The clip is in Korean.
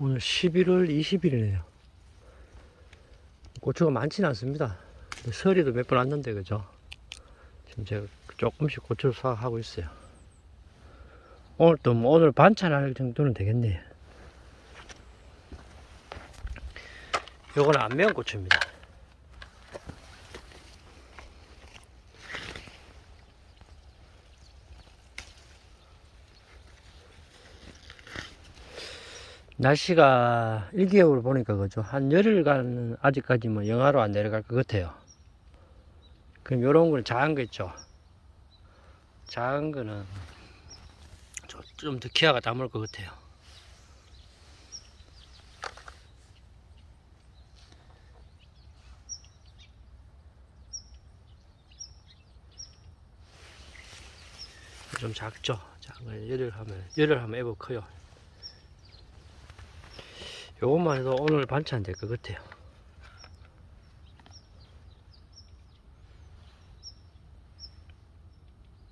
오늘 11월 20일이네요. 고추가 많지는 않습니다. 서리도 몇 번 왔는데, 그죠? 지금 제가 조금씩 고추를 수확하고 있어요. 오늘 또, 뭐 오늘 반찬할 정도는 되겠네요. 요거는 안 매운 고추입니다. 날씨가 1개월 보니까 그죠. 한 열흘간 아직까지 뭐 영하로 안 내려갈 것 같아요. 그럼 요런 거는 작은 거 있죠. 작은 거는 좀 더 키아가 담을 것 같아요. 좀 작죠. 작은 거 열흘 하면 열흘 하면 애버 커요. 요것만 해도 오늘 반찬 될 것 같아요.